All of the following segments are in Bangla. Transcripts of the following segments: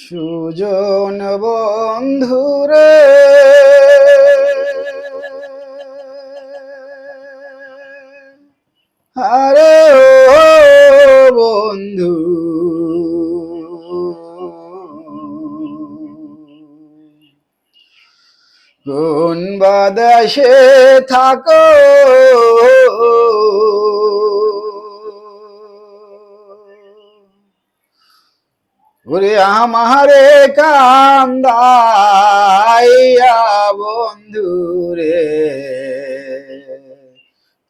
সুজন বন্ধুরে আরে ও বন্ধু। কোন বাদাসে থাকো। ওরে আমারে কান্দাইয়া বন্ধু রে।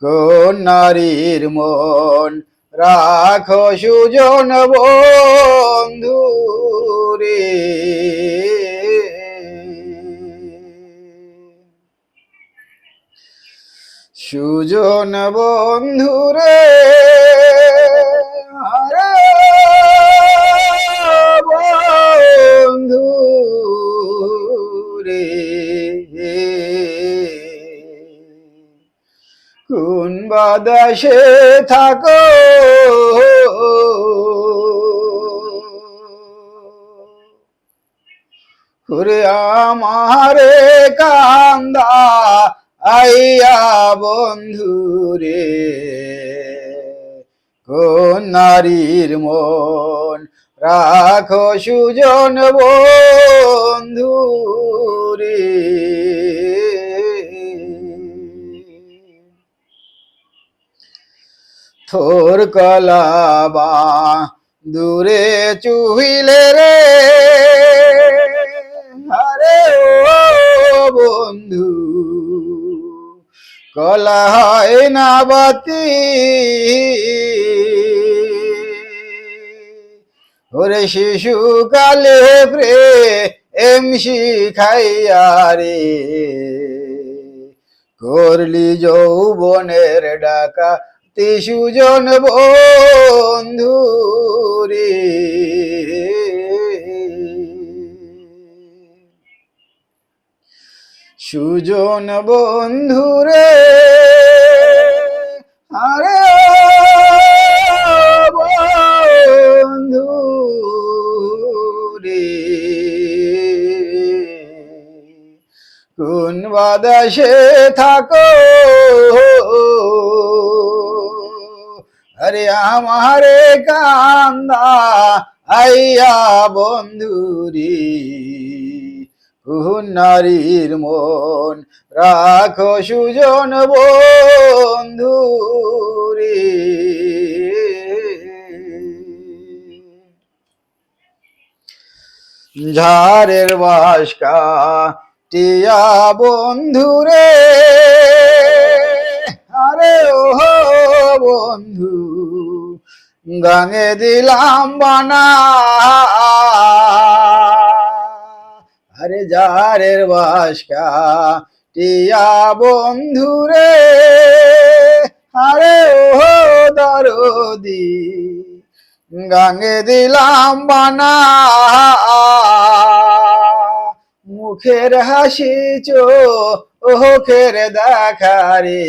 কোন নারীর মন রাখো সুজন বন্ধু রে। সুজন বন্ধু আরে বাদাসে থাকো। ওরে আমারে কান্দা আইয়া বন্ধুরে। কোন নারীর মন রাখো সুজন বন্ধুরে। থোর কলাবা দূরে চুহিলে রে। আরে ও বন্ধু, কলা হয় না বাতি। ওরে শিশু কালে প্রে এম শিখাইয়া রে। করলি যৌবনের ডাকা সুজন বন্ধু রে। সুজন বন্ধু রে আরে বন্ধু রে। কোন বাদাসে থাকো আরে আমারে কান্দা আইয়া বন্ধুরি নারীর মন রাখো সুজন বন্ধুরি। ঝাড়ের বাসকা টিয়া বন্ধুরে গাঙে দিলাম বানা। আরে যারের বাসকা টিয়া বন্ধুরে আরে ও দরদি। গাঙে দিলাম বানা। মুখের হাসি চো ওখের দেখারে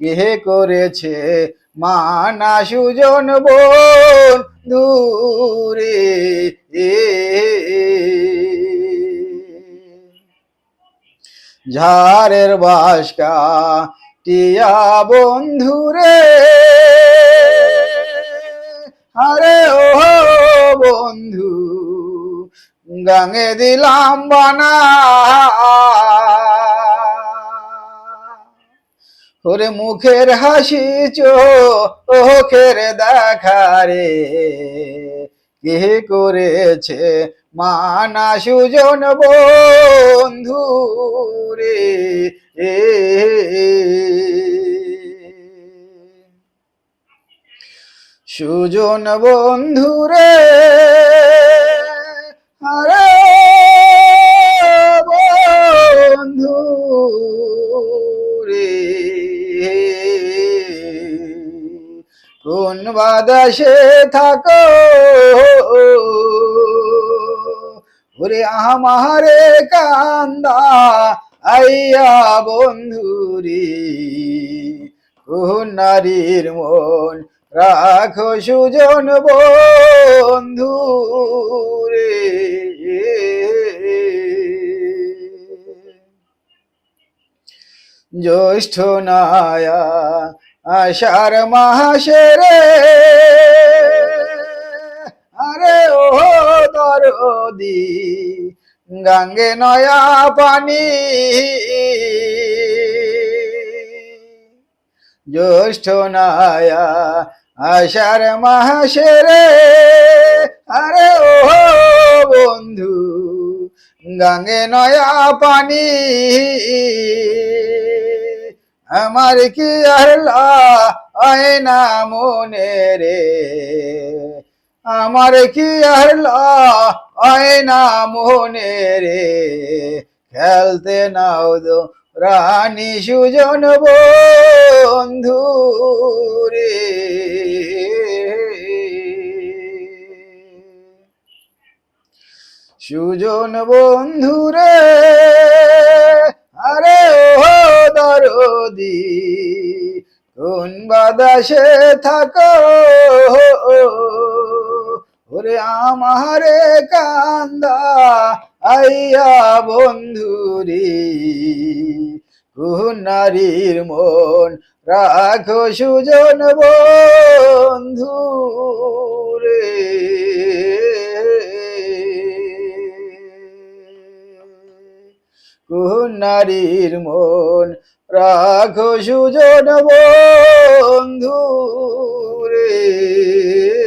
কে করেছে মানা সুজন বোন দূরে। ঝাড়ের বাসকা টিয়া বন্ধুরে আরে ও বন্ধু গাঙে দিলাম বানা। ওরে মুখের হাসি চোখের দেখারে কে করেছে মানা সুজন বন্ধু রে? সুজন বন্ধু আরে কোন বাদাসে থাকো। ওরে আমারে কান্দা, আইয়া বন্ধুরি, কোন নারীর মন রাখো সুজন বন্ধু রে জ্যৈষ্ঠ নায়া আষাঢ় মাসে আরে ও দরদি, গঙ্গে নয়া পানি। জ্যৈষ্ঠ নায়া আষাঢ় মাসে আরে ও বন্ধু, গঙ্গে নয়া পানি। আমার কি আয়না মনে রে? আমার কি আয়না মনে রে? খেলতে নাও দো রানী সুজন বন্ধু রে। সুজন বন্ধু রে, আরে দরদি কোন বাদাসে থাকো। ওরে আমারে কান্দা, আইয়া বন্ধুরি, কোন নারীর মন রাখো সুজন বন্ধু রে কোন নারীর মন। রাখো সুজন বন্ধু রে